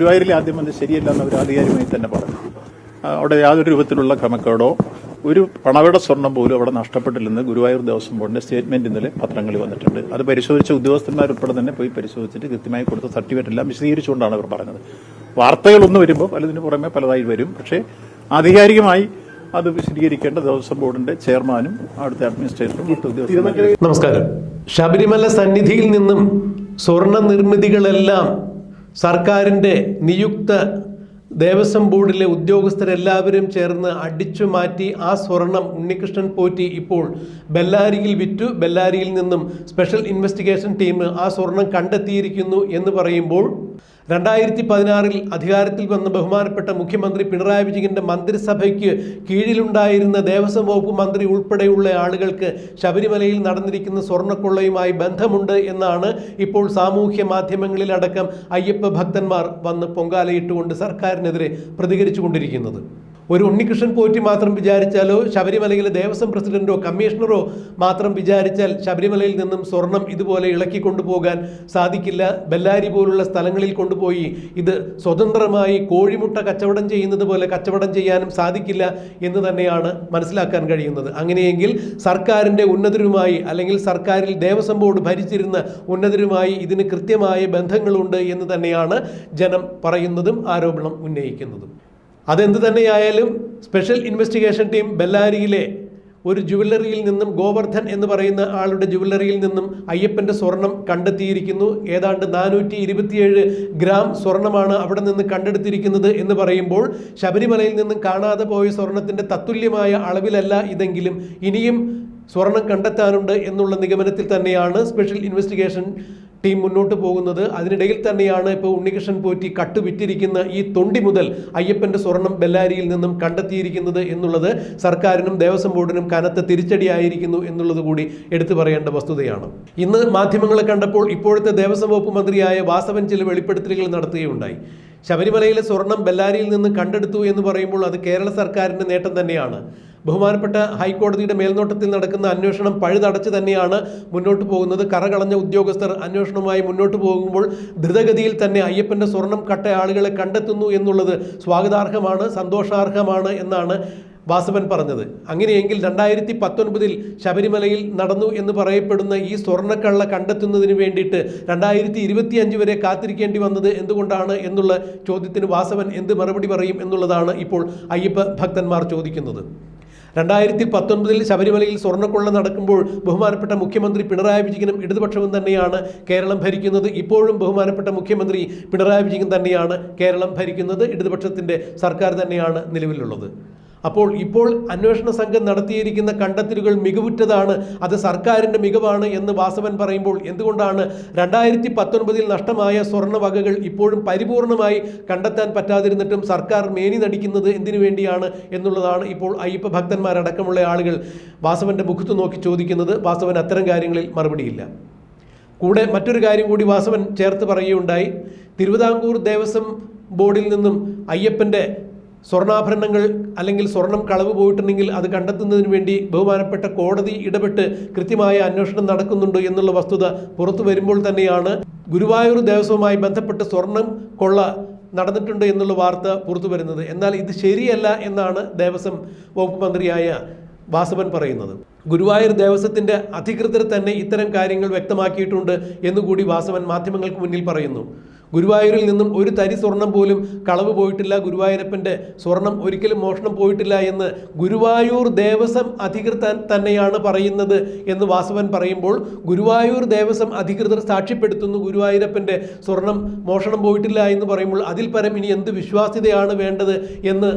ഗുരുവായൂരിൽ ആദ്യം വന്ന് ശരിയല്ലെന്ന് അവർ ആധികാരികമായി തന്നെ പറഞ്ഞു. അവിടെ യാതൊരു രൂപത്തിലുള്ള ക്രമക്കേടോ ഒരു പണവയുടെ സ്വർണം പോലും അവിടെ നഷ്ടപ്പെട്ടില്ലെന്ന് ഗുരുവായൂർ ദേവസ്വം ബോർഡിന്റെ സ്റ്റേറ്റ്മെന്റ് ഇന്നലെ പത്രങ്ങളിൽ വന്നിട്ടുണ്ട്. അത് പരിശോധിച്ച ഉദ്യോഗസ്ഥന്മാരുൾപ്പെടെ തന്നെ പോയി പരിശോധിച്ചിട്ട് കൃത്യമായി കൊടുത്ത സർട്ടിഫിക്കറ്റ് എല്ലാം വിശദീകരിച്ചുകൊണ്ടാണ് അവർ പറഞ്ഞത്. വാർത്തകളൊന്നും വരുമ്പോൾ പലതിന് പുറമെ പലതായി വരും. പക്ഷേ ആധികാരികമായി അത് വിശദീകരിക്കേണ്ട ദേവസ്വം ബോർഡിന്റെ ചെയർമാനും അവിടുത്തെ അഡ്മിനിസ്ട്രേറ്ററും നമസ്കാരം. ശബരിമല സന്നിധിയിൽ നിന്നും സ്വർണ നിർമ്മിതികളെല്ലാം സർക്കാരിന്റെ നിയുക്ത ദേവസ്വം ബോർഡിലെ ഉദ്യോഗസ്ഥരെല്ലാവരും ചേർന്ന് അടിച്ചു മാറ്റി ആ സ്വർണം ഉണ്ണികൃഷ്ണൻ പോറ്റി ഇപ്പോൾ ബെല്ലാരിയിൽ വിറ്റു. ബെല്ലാരിയിൽ നിന്നും സ്പെഷ്യൽ ഇൻവെസ്റ്റിഗേഷൻ ടീം ആ സ്വർണം കണ്ടെത്തിയിരിക്കുന്നു എന്ന് പറയുമ്പോൾ രണ്ടായിരത്തി പതിനാറിൽ അധികാരത്തിൽ വന്ന ബഹുമാനപ്പെട്ട മുഖ്യമന്ത്രി പിണറായി വിജയന്റെ മന്ത്രിസഭയ്ക്ക് കീഴിലുണ്ടായിരുന്ന ദേവസ്വം വകുപ്പ് മന്ത്രി ഉൾപ്പെടെയുള്ള ആളുകൾക്ക് ശബരിമലയിൽ നടന്നിരിക്കുന്ന സ്വർണക്കൊള്ളയുമായി ബന്ധമുണ്ട് എന്നാണ് ഇപ്പോൾ സാമൂഹ്യ മാധ്യമങ്ങളിലടക്കം അയ്യപ്പ ഭക്തന്മാർ വന്ന് പൊങ്കാലയിട്ടുകൊണ്ട് സർക്കാരിനെതിരെ പ്രതികരിച്ചുകൊണ്ടിരിക്കുന്നത്. ഒരു ഉണ്ണികൃഷ്ണൻ പോറ്റി മാത്രം വിചാരിച്ചാലോ ശബരിമലയിലെ ദേവസ്വം പ്രസിഡന്റോ കമ്മീഷണറോ മാത്രം വിചാരിച്ചാൽ ശബരിമലയിൽ നിന്നും സ്വർണം ഇതുപോലെ ഇളക്കി കൊണ്ടുപോകാൻ സാധിക്കില്ല. ബെല്ലാരി പോലുള്ള സ്ഥലങ്ങളിൽ കൊണ്ടുപോയി ഇത് സ്വതന്ത്രമായി കോഴിമുട്ട കച്ചവടം ചെയ്യുന്നത് പോലെ കച്ചവടം ചെയ്യാനും സാധിക്കില്ല എന്ന് തന്നെയാണ് മനസ്സിലാക്കാൻ കഴിയുന്നത്. അങ്ങനെയെങ്കിൽ സർക്കാരിന്റെ ഉന്നതരുമായി അല്ലെങ്കിൽ സർക്കാരിൽ ദേവസ്വം ബോർഡ് ഭരിച്ചിരുന്ന ഉന്നതരുമായി ഇതിന് കൃത്യമായ ബന്ധങ്ങളുണ്ട് എന്ന് തന്നെയാണ് ജനം പറയുന്നതും ആരോപണം ഉന്നയിക്കുന്നതും. അതെന്ത് തന്നെയായാലും സ്പെഷ്യൽ ഇൻവെസ്റ്റിഗേഷൻ ടീം ബെല്ലാരിയിലെ ഒരു ജുവല്ലറിയിൽ നിന്നും ഗോവർദ്ധൻ എന്ന് പറയുന്ന ആളുടെ ജുവല്ലറിയിൽ നിന്നും അയ്യപ്പന്റെ സ്വർണം കണ്ടെത്തിയിരിക്കുന്നു. ഏതാണ്ട് നാനൂറ്റി ഇരുപത്തിയേഴ് ഗ്രാം സ്വർണമാണ് അവിടെ നിന്ന് കണ്ടെടുത്തിരിക്കുന്നത് എന്ന് പറയുമ്പോൾ ശബരിമലയിൽ നിന്നും കാണാതെ പോയ സ്വർണത്തിന്റെ തത്തുല്യമായ അളവിലല്ല ഇതെങ്കിലും ഇനിയും സ്വർണം കണ്ടെത്താനുണ്ട് എന്നുള്ള നിഗമനത്തിൽ തന്നെയാണ് സ്പെഷ്യൽ ഇൻവെസ്റ്റിഗേഷൻ ടീം മുന്നോട്ട് പോകുന്നത്. അതിനിടയിൽ തന്നെയാണ് ഇപ്പോൾ ഉണ്ണികൃഷ്ണൻ പോറ്റി കട്ടുവിറ്റിരിക്കുന്ന ഈ തൊണ്ടി മുതൽ അയ്യപ്പന്റെ സ്വർണം ബെല്ലാരിയിൽ നിന്നും കണ്ടെത്തിയിരിക്കുന്നത് എന്നുള്ളത് സർക്കാരിനും ദേവസ്വം ബോർഡിനും കനത്ത തിരിച്ചടിയായിരിക്കുന്നു എന്നുള്ളത് കൂടി എടുത്തു പറയേണ്ട വസ്തുതയാണ്. ഇന്ന് മാധ്യമങ്ങളെ കണ്ടപ്പോൾ ഇപ്പോഴത്തെ ദേവസ്വം വകുപ്പ് മന്ത്രിയായ വാസവൻ ചില വെളിപ്പെടുത്തലുകൾ നടത്തുകയുണ്ടായി. ശബരിമലയിലെ സ്വർണം ബെല്ലാരിയിൽ നിന്ന് കണ്ടെടുത്തു എന്ന് പറയുമ്പോൾ അത് കേരള സർക്കാരിന്റെ നേട്ടം തന്നെയാണ്. ബഹുമാനപ്പെട്ട ഹൈക്കോടതിയുടെ മേൽനോട്ടത്തിൽ നടക്കുന്ന അന്വേഷണം പഴുതടച്ച് തന്നെയാണ് മുന്നോട്ട് പോകുന്നത്. കറകളഞ്ഞ ഉദ്യോഗസ്ഥർ അന്വേഷണവുമായി മുന്നോട്ട് പോകുമ്പോൾ ദ്രുതഗതിയിൽ തന്നെ അയ്യപ്പന്റെ സ്വർണം കട്ട ആളുകളെ കണ്ടെത്തുന്നു എന്നുള്ളത് സ്വാഗതാർഹമാണ് സന്തോഷാർഹമാണ് എന്നാണ് വാസവൻ പറഞ്ഞത്. അങ്ങനെയെങ്കിൽ രണ്ടായിരത്തി പത്തൊൻപതിൽ ശബരിമലയിൽ നടന്നു എന്ന് പറയപ്പെടുന്ന ഈ സ്വർണക്കള്ള കണ്ടെത്തുന്നതിന് വേണ്ടിയിട്ട് രണ്ടായിരത്തി ഇരുപത്തി അഞ്ച് വരെ കാത്തിരിക്കേണ്ടി വന്നത് എന്തുകൊണ്ടാണ് എന്നുള്ള ചോദ്യത്തിന് വാസവൻ എന്ത് മറുപടി പറയും എന്നുള്ളതാണ് ഇപ്പോൾ അയ്യപ്പ ഭക്തന്മാർ ചോദിക്കുന്നത്. രണ്ടായിരത്തി പത്തൊൻപതിൽ ശബരിമലയിൽ സ്വർണക്കൊള്ള നടക്കുമ്പോൾ ബഹുമാനപ്പെട്ട മുഖ്യമന്ത്രി പിണറായി വിജയനും ഇടതുപക്ഷവും തന്നെയാണ് കേരളം ഭരിക്കുന്നത്. ഇപ്പോഴും ബഹുമാനപ്പെട്ട മുഖ്യമന്ത്രി പിണറായി വിജയൻ തന്നെയാണ് കേരളം ഭരിക്കുന്നത്. ഇടതുപക്ഷത്തിന്റെ സർക്കാർ തന്നെയാണ് നിലവിലുള്ളത്. അപ്പോൾ ഇപ്പോൾ അന്വേഷണ സംഘം നടത്തിയിരിക്കുന്ന കണ്ടെത്തലുകൾ മികവുറ്റതാണ് അത് സർക്കാരിന്റെ മികവാണ് എന്ന് വാസവൻ പറയുമ്പോൾ എന്തുകൊണ്ടാണ് രണ്ടായിരത്തി പത്തൊൻപതിൽ നഷ്ടമായ സ്വർണവകകൾ ഇപ്പോഴും പരിപൂർണമായി കണ്ടെത്താൻ പറ്റാതിരുന്നിട്ടും സർക്കാർ മേനി നടിക്കുന്നത് എന്തിനു വേണ്ടിയാണ് എന്നുള്ളതാണ് ഇപ്പോൾ അയ്യപ്പ ഭക്തന്മാരടക്കമുള്ള ആളുകൾ വാസവന്റെ മുഖത്ത് നോക്കി ചോദിക്കുന്നത്. വാസവൻ അത്തരം കാര്യങ്ങളിൽ മറുപടിയില്ല. കൂടെ മറ്റൊരു കാര്യം കൂടി വാസവൻ ചേർത്ത് പറയുകയുണ്ടായി. തിരുവിതാംകൂർ ദേവസ്വം ബോർഡിൽ നിന്നും അയ്യപ്പന്റെ സ്വർണാഭരണങ്ങൾ അല്ലെങ്കിൽ സ്വർണം കളവ് പോയിട്ടുണ്ടെങ്കിൽ അത് കണ്ടെത്തുന്നതിന് വേണ്ടി ബഹുമാനപ്പെട്ട കോടതി ഇടപെട്ട് കൃത്യമായ അന്വേഷണം നടക്കുന്നുണ്ട് എന്നുള്ള വസ്തുത പുറത്തു വരുമ്പോൾ തന്നെയാണ് ഗുരുവായൂർ ദേവസ്വവുമായി ബന്ധപ്പെട്ട് സ്വർണം കൊള്ള നടന്നിട്ടുണ്ട് എന്നുള്ള വാർത്ത പുറത്തു വരുന്നത്. എന്നാൽ ഇത് ശരിയല്ല എന്നാണ് ദേവസ്വം വകുപ്പ് മന്ത്രിയായ വാസവൻ പറയുന്നത്. ഗുരുവായൂർ ദേവസ്വത്തിന്റെ അധികൃതർ തന്നെ ഇത്തരം കാര്യങ്ങൾ വ്യക്തമാക്കിയിട്ടുണ്ട് എന്നുകൂടി വാസവൻ മാധ്യമങ്ങൾക്ക് മുന്നിൽ പറയുന്നു. ഗുരുവായൂരിൽ നിന്നും ഒരു തരി സ്വർണം പോലും കളവ് പോയിട്ടില്ല. ഗുരുവായൂരപ്പന്റെ സ്വർണം ഒരിക്കലും മോഷണം പോയിട്ടില്ല എന്ന് ഗുരുവായൂർ ദേവസ്വം അധികൃതർ തന്നെയാണ് പറയുന്നത് എന്ന് വാസവൻ പറയുമ്പോൾ ഗുരുവായൂർ ദേവസ്വം അധികൃതർ സാക്ഷ്യപ്പെടുത്തുന്നു ഗുരുവായൂരപ്പന്റെ സ്വർണം മോഷണം പോയിട്ടില്ല എന്ന് പറയുമ്പോൾ അതിൽ പരം ഇനി എന്ത് വിശ്വാസ്യതയാണ് വേണ്ടത് എന്ന്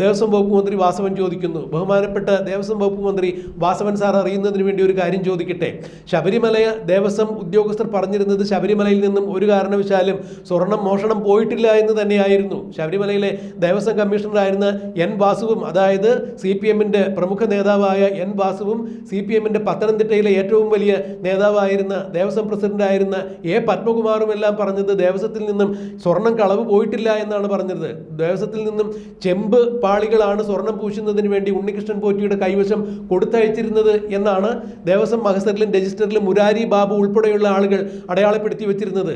ദേവസ്വം വകുപ്പ് മന്ത്രി വാസവൻ ചോദിക്കുന്നു. ബഹുമാനപ്പെട്ട ദേവസ്വം വകുപ്പ് മന്ത്രി വാസവൻ സാർ അറിയുന്നതിന് വേണ്ടി ഒരു കാര്യം ചോദിക്കട്ടെ. ശബരിമല ദേവസ്വം ഉദ്യോഗസ്ഥർ പറഞ്ഞിരുന്നത് ശബരിമലയിൽ നിന്നും ഒരു കാരണവശാലും സ്വർണം മോഷണം പോയിട്ടില്ല എന്ന് തന്നെയായിരുന്നു. ശബരിമലയിലെ ദേവസ്വം കമ്മീഷണറായിരുന്ന എൻ വാസുവും അതായത് സി പി എമ്മിന്റെ പ്രമുഖ നേതാവായ എൻ വാസുവും സി പി എമ്മിന്റെ പത്തനംതിട്ടയിലെ ഏറ്റവും വലിയ നേതാവായിരുന്ന ദേവസ്വം പ്രസിഡന്റായിരുന്ന എ പത്മകുമാറും എല്ലാം പറഞ്ഞത് ദേവസ്വത്തിൽ നിന്നും സ്വർണം കളവ് പോയിട്ടില്ല എന്നാണ് പറഞ്ഞത്. ദേവസ്വത്തിൽ നിന്നും ചെമ്പ് പാളികളാണ് സ്വർണം പൂശുന്നതിന് വേണ്ടി ഉണ്ണികൃഷ്ണൻ പോറ്റിയുടെ കൈവശം കൊടുത്തയച്ചിരുന്നത് എന്നാണ് ദേവസ്വം മഹസറിലും രജിസ്റ്ററിലും മുരാരി ബാബു ഉൾപ്പെടെയുള്ള ആളുകൾ അടയാളപ്പെടുത്തി വെച്ചിരുന്നത്.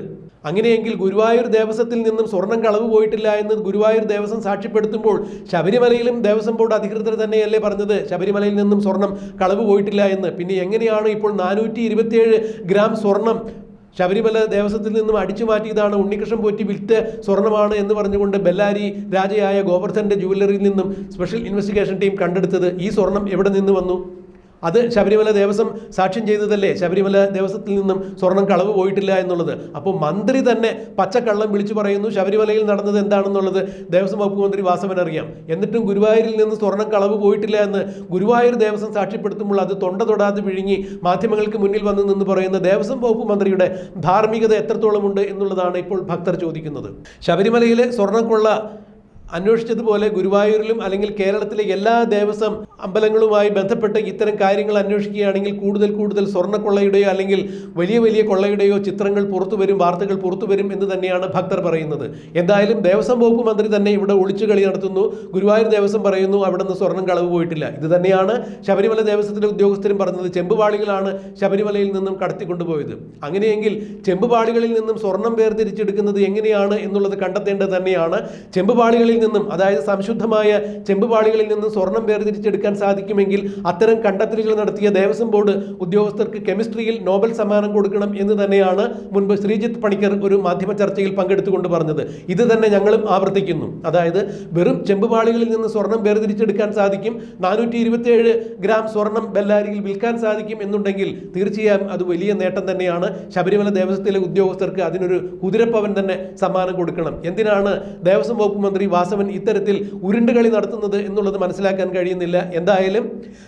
അങ്ങനെയെങ്കിൽ ഗുരുവായൂർ ദേവസ്വത്തിൽ നിന്നും സ്വർണം കളവ് പോയിട്ടില്ല എന്ന് ഗുരുവായൂർ ദേവസ്വം സാക്ഷ്യപ്പെടുത്തുമ്പോൾ ശബരിമലയിലും ദേവസ്വം ബോർഡ് അധികൃതർ തന്നെയല്ലേ പറഞ്ഞത്? ശബരിമലയിൽ നിന്നും സ്വർണം കളവ് പോയിട്ടില്ല എന്ന്. പിന്നെ എങ്ങനെയാണ് ഇപ്പോൾ നാനൂറ്റി ഗ്രാം സ്വർണം ശബരിമല ദേവസ്വത്തിൽ നിന്നും അടിച്ചു മാറ്റിയതാണ് ഉണ്ണികൃഷ്ണൻ പോറ്റി വിൽത്ത് സ്വർണമാണ് എന്ന് പറഞ്ഞുകൊണ്ട് ബെല്ലാരി രാജയായ ഗോവർദ്ധന്റെ ജുവല്ലറിയിൽ നിന്നും സ്പെഷ്യൽ ഇൻവെസ്റ്റിഗേഷൻ ടീം കണ്ടെടുത്തത്. ഈ സ്വർണം എവിടെ നിന്ന് വന്നു? അത് ശബരിമല ദേവസ്വം സാക്ഷ്യം ചെയ്തതല്ലേ? ശബരിമല ദേവസ്വത്തിൽ നിന്നും സ്വർണം കളവ് പോയിട്ടില്ല എന്നുള്ളത്. അപ്പോൾ മന്ത്രി തന്നെ പച്ചക്കള്ളം വിളിച്ചു പറയുന്നു ശബരിമലയിൽ നടന്നത് എന്താണെന്നുള്ളത് ദേവസ്വം വകുപ്പ് മന്ത്രി വാസവൻ അറിയാം. എന്നിട്ടും ഗുരുവായൂരിൽ നിന്ന് സ്വർണം കളവ് പോയിട്ടില്ല എന്ന് ഗുരുവായൂർ ദേവസ്വം സാക്ഷ്യപ്പെടുത്തുമ്പോൾ അത് തൊണ്ട തൊടാതെ വിഴുങ്ങി മാധ്യമങ്ങൾക്ക് മുന്നിൽ വന്ന് നിന്ന് പറയുന്ന ദേവസ്വം വകുപ്പ് മന്ത്രിയുടെ ധാർമ്മികത എത്രത്തോളമുണ്ട് എന്നുള്ളതാണ് ഇപ്പോൾ ഭക്തർ ചോദിക്കുന്നത്. ശബരിമലയിലെ സ്വർണക്കൊള്ള അന്വേഷിച്ചതുപോലെ ഗുരുവായൂരിലും അല്ലെങ്കിൽ കേരളത്തിലെ എല്ലാ ദേവസ്വം അമ്പലങ്ങളുമായി ബന്ധപ്പെട്ട് ഇത്തരം കാര്യങ്ങൾ അന്വേഷിക്കുകയാണെങ്കിൽ കൂടുതൽ കൂടുതൽ സ്വർണക്കൊള്ളയുടെയോ അല്ലെങ്കിൽ വലിയ വലിയ കൊള്ളയുടെയോ ചിത്രങ്ങൾ പുറത്തു വരും വാർത്തകൾ പുറത്തു വരും എന്ന് തന്നെയാണ് ഭക്തർ പറയുന്നത്. എന്തായാലും ദേവസ്വം വകുപ്പ് മന്ത്രി തന്നെ ഇവിടെ ഒളിച്ചുകളി നടത്തുന്നു. ഗുരുവായൂർ ദേവസ്വം പറയുന്നു അവിടെ നിന്ന് സ്വർണം കളവ് പോയിട്ടില്ല. ഇത് തന്നെയാണ് ശബരിമല ദേവസ്വത്തിലെ ഉദ്യോഗസ്ഥരും പറഞ്ഞത്. ചെമ്പുപാളികളാണ് ശബരിമലയിൽ നിന്നും കടത്തിക്കൊണ്ടുപോയത്. അങ്ങനെയെങ്കിൽ ചെമ്പുപാളികളിൽ നിന്നും സ്വർണം വേർതിരിച്ചെടുക്കുന്നത് എങ്ങനെയാണ് എന്നുള്ളത് കണ്ടെത്തേണ്ടത് തന്നെയാണ്. ചെമ്പുപാളികളിൽ നിന്നും അതായത് സംശുദ്ധമായ ചെമ്പുപാളികളിൽ നിന്നും സ്വർണം വേർതിരിച്ചെടുക്കാൻ സാധിക്കുമെങ്കിൽ അത്തരം കണ്ടെത്തലുകൾ നടത്തിയ ദേവസ്വം ബോർഡ് ഉദ്യോഗസ്ഥർക്ക് കെമിസ്ട്രിയിൽ നോബൽ സമ്മാനം കൊടുക്കണം എന്ന് തന്നെയാണ് മുൻപ് ശ്രീജിത്ത് പണിക്കർ ഒരു മാധ്യമ ചർച്ചയിൽ പങ്കെടുത്തുകൊണ്ട് പറഞ്ഞത്. ഇത് തന്നെ ഞങ്ങളും ആവർത്തിക്കുന്നു. അതായത് വെറും ചെമ്പുപാളികളിൽ നിന്ന് സ്വർണം വേർതിരിച്ചെടുക്കാൻ സാധിക്കും നാനൂറ്റി ഇരുപത്തിയേഴ് ഗ്രാം സ്വർണം ബെല്ലാരിയിൽ വിൽക്കാൻ സാധിക്കും എന്നുണ്ടെങ്കിൽ തീർച്ചയായും അത് വലിയ നേട്ടം തന്നെയാണ്. ശബരിമല ദേവസ്വത്തിലെ ഉദ്യോഗസ്ഥർക്ക് അതിനൊരു കുതിരപ്പവൻ തന്നെ സമ്മാനം കൊടുക്കണം. എന്തിനാണ് ദേവസ്വം വകുപ്പ് മന്ത്രി വാസവൻ ഇത്തരത്തിൽ ഉരുണ്ടുകളി നടത്തുന്നത് എന്നുള്ളത് മനസ്സിലാക്കാൻ കഴിയുന്നില്ല. എന്തായാലും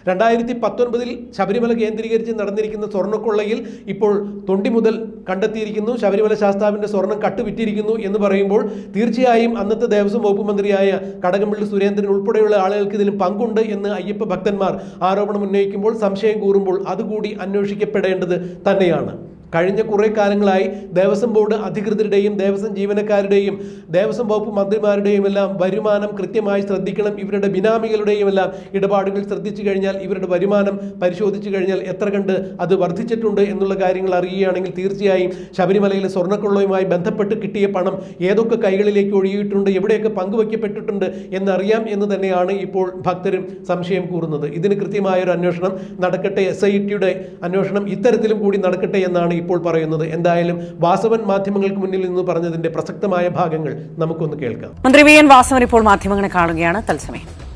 രണ്ടായിരത്തി പത്തൊൻപതിൽ ശബരിമല കേന്ദ്രീകരിച്ച് നടന്നിരിക്കുന്ന സ്വർണക്കൊള്ളയിൽ ഇപ്പോൾ തൊണ്ടി മുതൽ കണ്ടെത്തിയിരിക്കുന്നു. ശബരിമല ശാസ്താവിന്റെ സ്വർണം കട്ടുവിറ്റിരിക്കുന്നു എന്ന് പറയുമ്പോൾ തീർച്ചയായും അന്നത്തെ ദേവസ്വം വകുപ്പ് മന്ത്രിയായ കടകംപള്ളി സുരേന്ദ്രൻ ഉൾപ്പെടെയുള്ള ആളുകൾക്ക് ഇതിലും പങ്കുണ്ട് എന്ന് അയ്യപ്പ ഭക്തന്മാർ ആരോപണം ഉന്നയിക്കുമ്പോൾ സംശയം കൂറുമ്പോൾ അതുകൂടി അന്വേഷിക്കപ്പെടേണ്ടത് തന്നെയാണ്. കഴിഞ്ഞ കുറേ കാലങ്ങളായി ദേവസ്വം ബോർഡ് അധികൃതരുടെയും ദേവസ്വം ജീവനക്കാരുടെയും ദേവസ്വം വകുപ്പ് മന്ത്രിമാരുടെയും എല്ലാം വരുമാനം കൃത്യമായി ശ്രദ്ധിക്കണം. ഇവരുടെ ബിനാമികളുടെയും എല്ലാം ഇടപാടുകൾ ശ്രദ്ധിച്ചു കഴിഞ്ഞാൽ ഇവരുടെ വരുമാനം പരിശോധിച്ചു കഴിഞ്ഞാൽ എത്ര കണ്ട് അത് വർദ്ധിച്ചിട്ടുണ്ട് എന്നുള്ള കാര്യങ്ങൾ അറിയുകയാണെങ്കിൽ തീർച്ചയായും ശബരിമലയിലെ സ്വർണക്കൊള്ളയുമായി ബന്ധപ്പെട്ട് കിട്ടിയ പണം ഏതൊക്കെ കൈകളിലേക്ക് ഒഴുകിയിട്ടുണ്ട് എവിടെയൊക്കെ പങ്കുവയ്ക്കപ്പെട്ടിട്ടുണ്ട് എന്നറിയാം എന്ന് തന്നെയാണ് ഇപ്പോൾ ഭക്തരും സംശയം കൂറുന്നത്. ഇതിന് കൃത്യമായ ഒരു അന്വേഷണം നടക്കട്ടെ. എസ് ഐ ടിയുടെ അന്വേഷണം ഇത്തരത്തിലും കൂടി നടക്കട്ടെ എന്നാണ് ഇപ്പോൾ പറയുന്നത് എന്തായാലും വാസവൻ മാധ്യമങ്ങൾക്ക് മുന്നിൽ നിന്ന് പറഞ്ഞതിന്റെ പ്രസക്തമായ ഭാഗങ്ങൾ നമുക്കൊന്ന് കേൾക്കാം. മന്ത്രി വി എൻ വാസവൻ ഇപ്പോൾ മാധ്യമങ്ങളെ കാണുകയാണ്. തത്സമയം.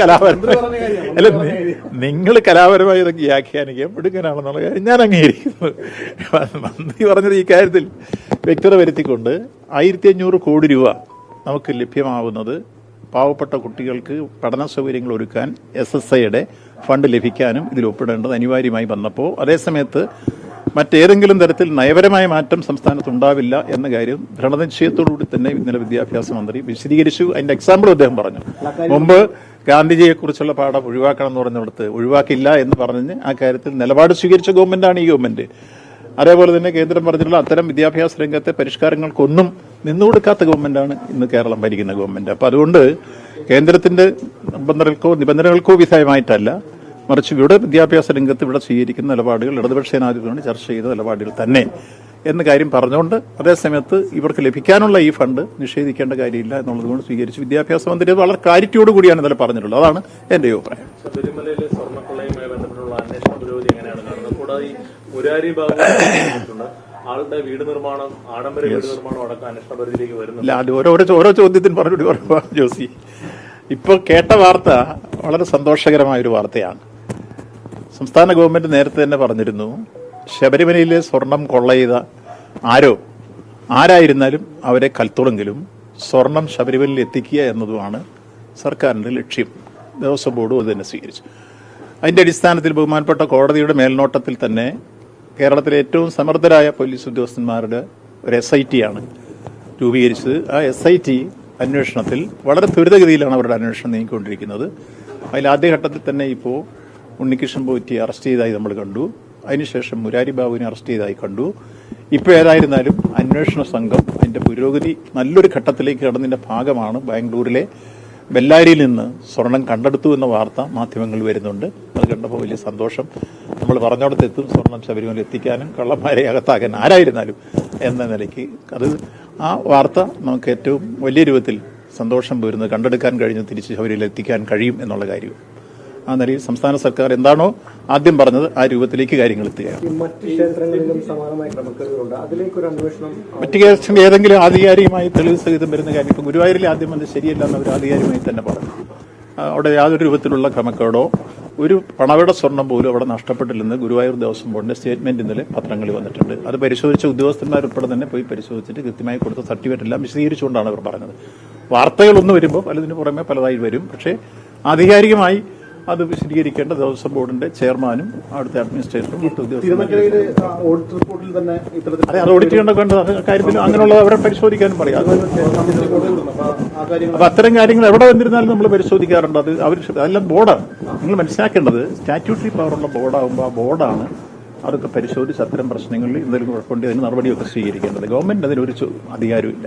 കലാപരമായി അല്ല നിങ്ങൾ കലാപരമായി ഇതൊക്കെ വ്യാഖ്യാനിക്കുക. മിടുക്കനാണെന്നുള്ള കാര്യം. ഞാൻ അംഗീകരിക്കുന്നു. മന്ത്രി പറഞ്ഞത് ഈ കാര്യത്തിൽ വ്യക്തത വരുത്തിക്കൊണ്ട് ആയിരത്തി അഞ്ഞൂറ് കോടി രൂപ നമുക്ക് ലഭ്യമാവുന്നത് പാവപ്പെട്ട കുട്ടികൾക്ക് പഠന സൗകര്യങ്ങൾ ഒരുക്കാൻ എസ് എസ് ഐയുടെ ഫണ്ട് ലഭിക്കാനും ഇതിൽ ഒപ്പിടേണ്ടത് അനിവാര്യമായി വന്നപ്പോൾ അതേസമയത്ത് മറ്റേതെങ്കിലും തരത്തിൽ നയപരമായ മാറ്റം സംസ്ഥാനത്ത് ഉണ്ടാവില്ല എന്ന കാര്യം ദൃഢനിശ്ചയത്തോടുകൂടി തന്നെ ഇന്നലെ വിദ്യാഭ്യാസ മന്ത്രി വിശദീകരിച്ചു. അതിന്റെ എക്സാമ്പിൾ അദ്ദേഹം പറഞ്ഞു. മുമ്പ് ഗാന്ധിജിയെക്കുറിച്ചുള്ള പാഠം ഒഴിവാക്കണം എന്ന് പറഞ്ഞിടത്ത് ഒഴിവാക്കില്ല എന്ന് പറഞ്ഞ് ആ കാര്യത്തിൽ നിലപാട് സ്വീകരിച്ച ഗവൺമെന്റാണ് ഈ ഗവൺമെന്റ്. അതേപോലെ തന്നെ കേന്ദ്രം പറഞ്ഞിട്ടുള്ള അത്തരം വിദ്യാഭ്യാസ രംഗത്തെ പരിഷ്കാരങ്ങൾക്കൊന്നും നിന്നുകൊടുക്കാത്ത ഗവൺമെന്റാണ് ഇന്ന് കേരളം ഭരിക്കുന്ന ഗവൺമെന്റ്. അപ്പൊ അതുകൊണ്ട് കേന്ദ്രത്തിന്റെ നിബന്ധനകൾക്കോ നിബന്ധനകൾക്കോ വിധേയമായിട്ടല്ല. മറിച്ച് ഇവിടെ വിദ്യാഭ്യാസ രംഗത്ത് ഇവിടെ സ്വീകരിക്കുന്ന നിലപാടുകൾ ഇടതുപക്ഷ ജനാധിപത്യമാണ് ചർച്ച ചെയ്ത നിലപാടുകൾ തന്നെ എന്ന കാര്യം പറഞ്ഞുകൊണ്ട് അതേസമയത്ത് ഇവർക്ക് ലഭിക്കാനുള്ള ഈ ഫണ്ട് നിഷേധിക്കേണ്ട കാര്യമില്ല എന്നുള്ളത് കൊണ്ട് സ്വീകരിച്ച് വിദ്യാഭ്യാസ മന്ത്രി വളരെ ക്ലാരിറ്റിയോട് കൂടിയാണ് ഇന്നലെ പറഞ്ഞിട്ടുള്ളത്. അതാണ് എന്റെ അഭിപ്രായം. ശബരിമലയിലെ സ്വർണക്കൊള്ളയുമായി ബന്ധപ്പെട്ടുള്ള അന്വേഷണ പുരോഗതി എങ്ങനെയാണ് കാണുന്നത് കൂടാതെ ഈ ഭാഗം ആളുടെ വീട് നിർമ്മാണം ആഡംബര വീട് നിർമ്മാണം അടക്കം അന്വേഷണ പരിധിയിലേക്ക് വരുന്നു ഇല്ല അത് ഓരോരോ ഓരോ ചോദ്യത്തിന് പറഞ്ഞു ജോസി. ഇപ്പോൾ കേട്ട വാർത്ത വളരെ സന്തോഷകരമായ ഒരു വാർത്തയാണ്. സംസ്ഥാന ഗവൺമെന്റ് നേരത്തെ തന്നെ പറഞ്ഞിരുന്നു ശബരിമലയിലെ സ്വർണം കൊള്ള ചെയ്ത ആരോ ആരായിരുന്നാലും അവരെ കൽത്തുളെങ്കിലും സ്വർണം ശബരിമലയിൽ എത്തിക്കുക എന്നതുമാണ് സർക്കാരിന്റെ ലക്ഷ്യം. ദേവസ്വം ബോർഡും അത് തന്നെ സ്വീകരിച്ചു. അതിന്റെ അടിസ്ഥാനത്തിൽ ബഹുമാനപ്പെട്ട കോടതിയുടെ മേൽനോട്ടത്തിൽ തന്നെ കേരളത്തിലെ ഏറ്റവും സമർത്ഥരായ പോലീസ് ഉദ്യോഗസ്ഥന്മാരുടെ ഒരു എസ് ഐ ടി ആണ് രൂപീകരിച്ചത്. ആ എസ് ഐ ടി അന്വേഷണത്തിൽ വളരെ ത്വരിതഗതിയിലാണ് അവരുടെ അന്വേഷണം നീങ്ങിക്കൊണ്ടിരിക്കുന്നത്. അതിൽ ആദ്യഘട്ടത്തിൽ തന്നെ ഇപ്പോൾ ഉണ്ണികൃഷ്ണൻ പോറ്റി അറസ്റ്റ് ചെയ്തതായി നമ്മൾ കണ്ടു. അതിനുശേഷം മുരാരി ബാബുവിനെ അറസ്റ്റ് ചെയ്തതായി കണ്ടു. ഇപ്പോൾ ഏതായിരുന്നാലും അന്വേഷണ സംഘം അതിന്റെ പുരോഗതി നല്ലൊരു ഘട്ടത്തിലേക്ക് കടന്നതിന്റെ ഭാഗമാണ് ബാംഗ്ലൂരിലെ ബെല്ലാരിയിൽ നിന്ന് സ്വർണം കണ്ടെടുത്തു എന്ന വാർത്ത മാധ്യമങ്ങളിൽ വരുന്നുണ്ട്. അത് കണ്ടപ്പോൾ വലിയ സന്തോഷം. നമ്മൾ പറഞ്ഞോടത്ത് എത്തും സ്വർണം ശബരിമല എത്തിക്കാനും കള്ളന്മാരെ അകത്താക്കാൻ ആരായിരുന്നാലും എന്ന നിലയ്ക്ക് അത് ആ വാർത്ത നമുക്ക് ഏറ്റവും വലിയ രൂപത്തിൽ സന്തോഷം പോരുന്നത് കണ്ടെടുക്കാൻ കഴിഞ്ഞ് തിരിച്ച് ശബരിമല എത്തിക്കാൻ കഴിയും എന്നുള്ള കാര്യം ആ നിലയിൽ സംസ്ഥാന സർക്കാർ എന്താണോ ആദ്യം പറഞ്ഞത് ആ രൂപത്തിലേക്ക് കാര്യങ്ങൾ എത്തുകയാണ്. മറ്റ് കേസിൽ ഏതെങ്കിലും ആധികാരികമായി തെളിവ് സഹിതം വരുന്ന കാര്യം ഇപ്പം ഗുരുവായൂരിൽ ആദ്യം വന്ന് ശരിയല്ല എന്ന് അവർ ആധികാരികമായി തന്നെ പറഞ്ഞു. അവിടെ യാതൊരു രൂപത്തിലുള്ള ക്രമക്കേടോ ഒരു പണവയുടെ സ്വർണം പോലും അവിടെ നഷ്ടപ്പെട്ടില്ലെന്ന് ഗുരുവായൂർ ദേവസ്വം ബോർഡിന്റെ സ്റ്റേറ്റ്മെന്റ് ഇന്നലെ പത്രങ്ങളിൽ വന്നിട്ടുണ്ട്. അത് പരിശോധിച്ച ഉദ്യോഗസ്ഥന്മാരുൾപ്പെടെ തന്നെ പോയി പരിശോധിച്ചിട്ട് കൃത്യമായി കൊടുത്ത സർട്ടിഫിക്കറ്റ് എല്ലാം വിശദീകരിച്ചുകൊണ്ടാണ് അവർ പറഞ്ഞത്. വാർത്തകളൊന്നും വരുമ്പോൾ പലതിന് പുറമെ പലതായി വരും. പക്ഷേ ആധികാരികമായി അത് വിശദീകരിക്കേണ്ട ദേവസ്വം ബോർഡിന്റെ ചെയർമാനും അവിടുത്തെ അഡ്മിനിസ്ട്രേറ്ററും മറ്റു ഉദ്യോഗസ്ഥരും അതെ ഓഡിറ്റ് ചെയ്യേണ്ട കാര്യത്തിൽ അങ്ങനെയുള്ള അവരെ പരിശോധിക്കാനും പറയാം. അപ്പൊ അത്തരം കാര്യങ്ങൾ എവിടെ വന്നിരുന്നാലും നമ്മൾ പരിശോധിക്കാറുണ്ട്. അത് അവർ അതെല്ലാം ബോർഡാണ്. നിങ്ങൾ മനസ്സിലാക്കേണ്ടത് സ്റ്റാറ്റ്യൂട്ടറി പവറുള്ള ബോർഡാകുമ്പോൾ ആ ബോർഡാണ് അതൊക്കെ പരിശോധിച്ച് അത്തരം പ്രശ്നങ്ങളിൽ എന്തെങ്കിലും കുഴപ്പമുണ്ടെങ്കിൽ അതിന് നടപടിയൊക്കെ സ്വീകരിക്കേണ്ടത്. ഗവൺമെന്റ് അതിനൊരു അധികാരമില്ല